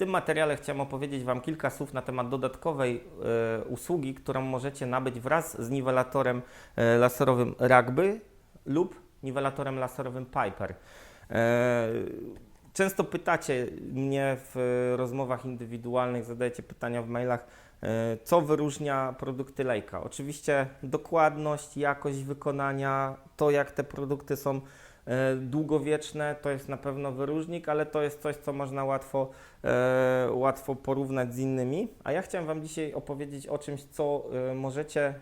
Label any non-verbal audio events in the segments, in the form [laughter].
tym materiale chciałem opowiedzieć Wam kilka słów na temat dodatkowej e, usługi, którą możecie nabyć wraz z niwelatorem e, laserowym Rugby lub niwelatorem laserowym Piper. E, Często pytacie mnie w rozmowach indywidualnych, zadajecie pytania w mailach, co wyróżnia produkty Leica. Oczywiście dokładność, jakość wykonania, to jak te produkty są długowieczne, to jest na pewno wyróżnik, ale to jest coś, co można łatwo, e, łatwo porównać z innymi. A ja chciałem Wam dzisiaj opowiedzieć o czymś, co e, możecie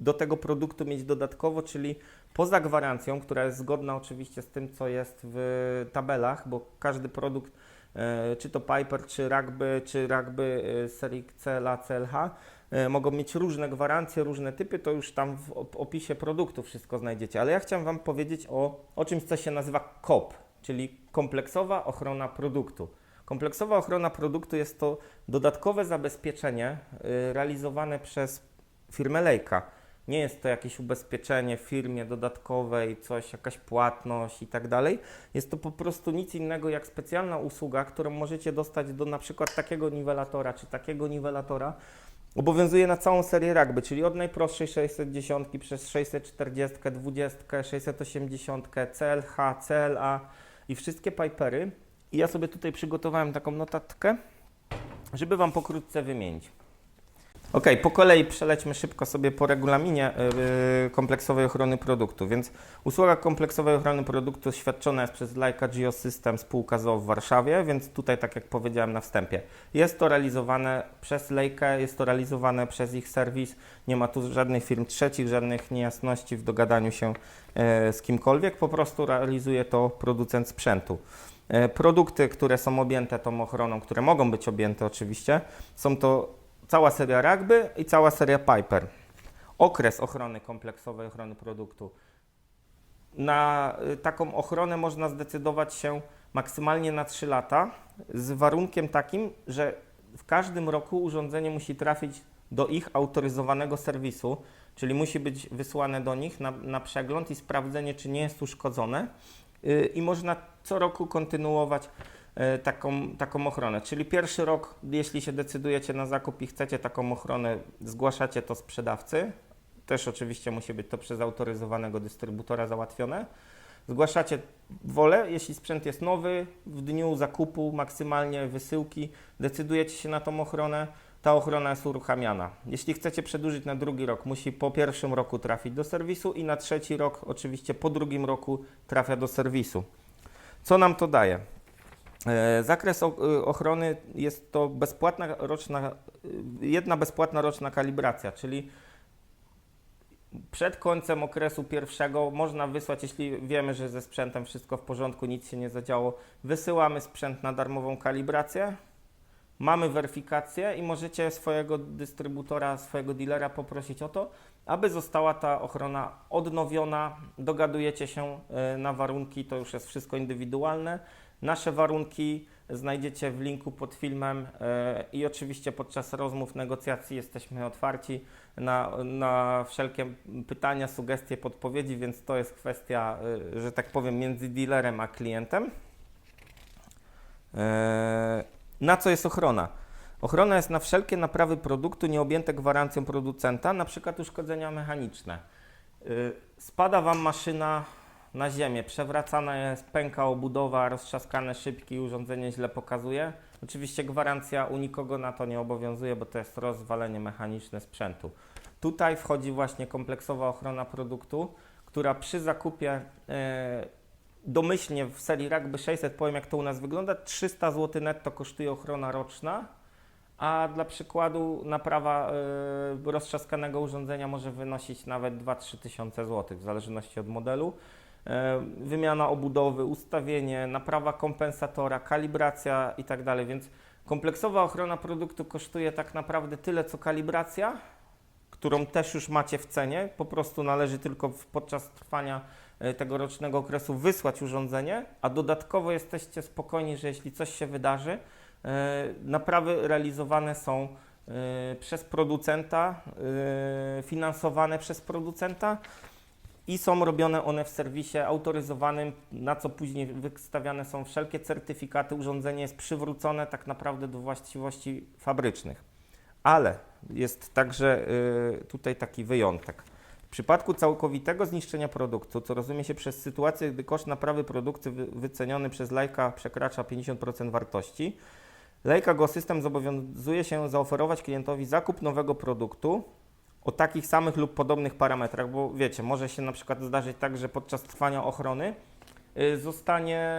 do tego produktu mieć dodatkowo, czyli poza gwarancją, która jest zgodna oczywiście z tym, co jest w tabelach, bo każdy produkt, e, czy to Piper, czy Rugby, czy Rugby e, serii CLA, CLH, e, mogą mieć różne gwarancje, różne typy, to już tam w op- opisie produktu wszystko znajdziecie. Ale ja chciałem Wam powiedzieć o, o czymś, co się nazywa KOP, czyli kompleksowa ochrona produktu. Kompleksowa ochrona produktu jest to dodatkowe zabezpieczenie y, realizowane przez firmę Leica. Nie jest to jakieś ubezpieczenie w firmie dodatkowej, coś, jakaś płatność i tak dalej. Jest to po prostu nic innego jak specjalna usługa, którą możecie dostać do na przykład takiego niwelatora czy takiego niwelatora. Obowiązuje na całą serię rugby, czyli od najprostszej 610 przez 640, 20, 680, CLH, CLA i wszystkie Pipery. I ja sobie tutaj przygotowałem taką notatkę, żeby Wam pokrótce wymienić. Ok, po kolei przelećmy szybko sobie po regulaminie yy, kompleksowej ochrony produktu. Więc usługa kompleksowej ochrony produktu świadczona jest przez Leica Geosystem spółka ZOO w Warszawie, więc tutaj, tak jak powiedziałem na wstępie, jest to realizowane przez Leica, jest to realizowane przez ich serwis. Nie ma tu żadnych firm trzecich, żadnych niejasności w dogadaniu się yy, z kimkolwiek, po prostu realizuje to producent sprzętu. Produkty, które są objęte tą ochroną, które mogą być objęte oczywiście, są to cała seria Rugby i cała seria Piper. Okres ochrony kompleksowej ochrony produktu. Na y, taką ochronę można zdecydować się maksymalnie na 3 lata, z warunkiem takim, że w każdym roku urządzenie musi trafić do ich autoryzowanego serwisu, czyli musi być wysłane do nich na, na przegląd i sprawdzenie, czy nie jest uszkodzone. Y, I można co roku kontynuować taką, taką ochronę. Czyli pierwszy rok, jeśli się decydujecie na zakup i chcecie taką ochronę, zgłaszacie to sprzedawcy. Też oczywiście musi być to przez autoryzowanego dystrybutora załatwione. Zgłaszacie wolę, jeśli sprzęt jest nowy, w dniu zakupu, maksymalnie wysyłki, decydujecie się na tą ochronę, ta ochrona jest uruchamiana. Jeśli chcecie przedłużyć na drugi rok, musi po pierwszym roku trafić do serwisu i na trzeci rok, oczywiście po drugim roku, trafia do serwisu. Co nam to daje? E, Zakres y, ochrony jest to bezpłatna roczna, y, jedna bezpłatna roczna kalibracja, czyli przed końcem okresu pierwszego można wysłać, jeśli wiemy, że ze sprzętem wszystko w porządku, nic się nie zadziało, wysyłamy sprzęt na darmową kalibrację, mamy weryfikację i możecie swojego dystrybutora, swojego dealera poprosić o to, aby została ta ochrona odnowiona, dogadujecie się e, na warunki, to już jest wszystko indywidualne. Nasze warunki znajdziecie w linku pod filmem e, i oczywiście podczas rozmów, negocjacji jesteśmy otwarci na, na wszelkie pytania, sugestie, podpowiedzi, więc to jest kwestia, e, że tak powiem, między dealerem a klientem. E, Na co jest ochrona? Ochrona jest na wszelkie naprawy produktu nieobjęte gwarancją producenta, na przykład uszkodzenia mechaniczne. Spada Wam maszyna na ziemię, przewracana jest, pęka obudowa, roztrzaskane szybki, urządzenie źle pokazuje. Oczywiście gwarancja u nikogo na to nie obowiązuje, bo to jest rozwalenie mechaniczne sprzętu. Tutaj wchodzi właśnie kompleksowa ochrona produktu, która przy zakupie e, domyślnie w serii Rugby 600, powiem jak to u nas wygląda, 300 zł netto kosztuje ochrona roczna, a dla przykładu naprawa y, roztrzaskanego urządzenia może wynosić nawet 2-3 tysiące złotych, w zależności od modelu. E, Wymiana obudowy, ustawienie, naprawa kompensatora, kalibracja i tak więc kompleksowa ochrona produktu kosztuje tak naprawdę tyle co kalibracja, którą też już macie w cenie, po prostu należy tylko podczas trwania e, tego rocznego okresu wysłać urządzenie, a dodatkowo jesteście spokojni, że jeśli coś się wydarzy, e, naprawy realizowane są przez producenta, finansowane przez producenta i są robione one w serwisie autoryzowanym, na co później wystawiane są wszelkie certyfikaty. Urządzenie jest przywrócone tak naprawdę do właściwości fabrycznych. Ale jest także y, tutaj taki wyjątek. W przypadku całkowitego zniszczenia produktu, co rozumie się przez sytuację, gdy koszt naprawy produktu wy- wyceniony przez lajka przekracza 50% wartości, Leica Go System zobowiązuje się zaoferować klientowi zakup nowego produktu o takich samych lub podobnych parametrach, bo wiecie, może się na przykład zdarzyć tak, że podczas trwania ochrony zostanie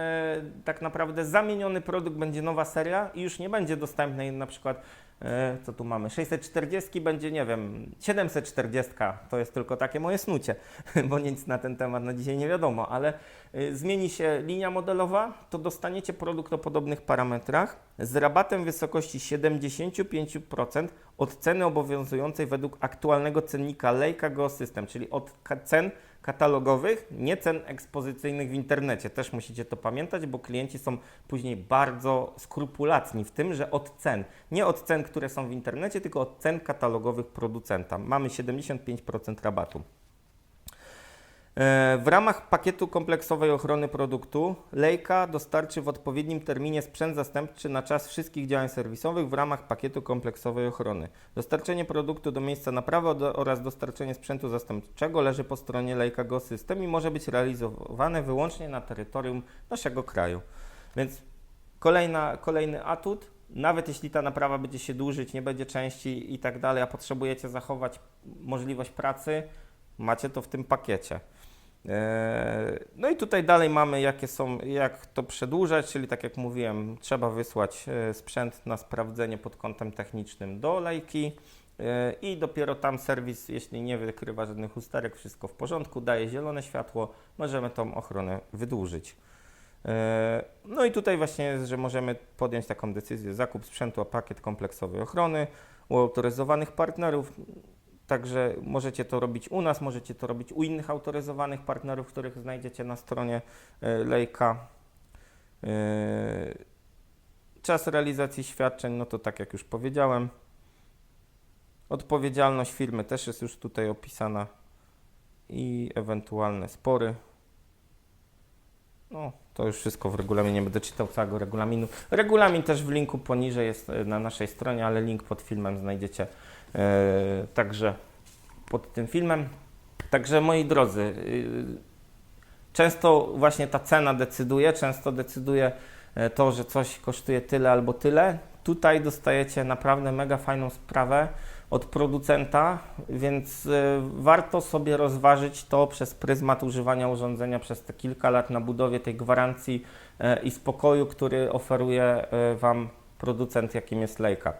tak naprawdę zamieniony produkt, będzie nowa seria i już nie będzie dostępnej na przykład, e, co tu mamy, 640 będzie, nie wiem, 740, to jest tylko takie moje snucie, [laughs] bo nic na ten temat na dzisiaj nie wiadomo, ale y, zmieni się linia modelowa, to dostaniecie produkt o podobnych parametrach z rabatem wysokości 75% od ceny obowiązującej według aktualnego cennika Leica Go System, czyli od cen katalogowych, nie cen ekspozycyjnych w internecie. Też musicie to pamiętać, bo klienci są później bardzo skrupulatni w tym, że od cen, nie od cen, które są w internecie, tylko od cen katalogowych producenta. Mamy 75% rabatu. E, W ramach pakietu kompleksowej ochrony produktu Leica dostarczy w odpowiednim terminie sprzęt zastępczy na czas wszystkich działań serwisowych w ramach pakietu kompleksowej ochrony. Dostarczenie produktu do miejsca naprawy oraz dostarczenie sprzętu zastępczego leży po stronie Leica Go System i może być realizowane wyłącznie na terytorium naszego kraju. Więc kolejna, kolejny atut. Nawet jeśli ta naprawa będzie się dłużyć, nie będzie części i tak dalej, a potrzebujecie zachować możliwość pracy, macie to w tym pakiecie. Eee, No i tutaj dalej mamy, jakie są, jak to przedłużać, czyli tak jak mówiłem, trzeba wysłać e, sprzęt na sprawdzenie pod kątem technicznym do lejki e, i dopiero tam serwis, jeśli nie wykrywa żadnych usterek, wszystko w porządku, daje zielone światło, możemy tą ochronę wydłużyć. E, No i tutaj właśnie jest, że możemy podjąć taką decyzję, zakup sprzętu, a pakiet kompleksowej ochrony u autoryzowanych partnerów. Także możecie to robić u nas, możecie to robić u innych autoryzowanych partnerów, których znajdziecie na stronie e, Lejka. E, Czas realizacji świadczeń, no to tak jak już powiedziałem. Odpowiedzialność firmy też jest już tutaj opisana i ewentualne spory. No, to już wszystko w regulaminie, nie będę czytał całego regulaminu. Regulamin też w linku poniżej jest e, na naszej stronie, ale link pod filmem znajdziecie e, także pod tym filmem. Także moi drodzy, y, często właśnie ta cena decyduje, często decyduje to, że coś kosztuje tyle albo tyle. Tutaj dostajecie naprawdę mega fajną sprawę od producenta, więc e, warto sobie rozważyć to przez pryzmat używania urządzenia przez te kilka lat na budowie tej gwarancji e, i spokoju, który oferuje e, Wam producent, jakim jest Leica.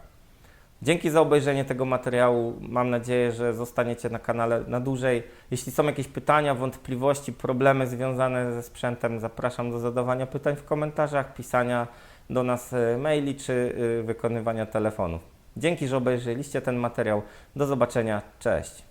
Dzięki za obejrzenie tego materiału. Mam nadzieję, że zostaniecie na kanale na dłużej. Jeśli są jakieś pytania, wątpliwości, problemy związane ze sprzętem, zapraszam do zadawania pytań w komentarzach, pisania do nas maili czy wykonywania telefonów. Dzięki, że obejrzeliście ten materiał. Do zobaczenia. Cześć.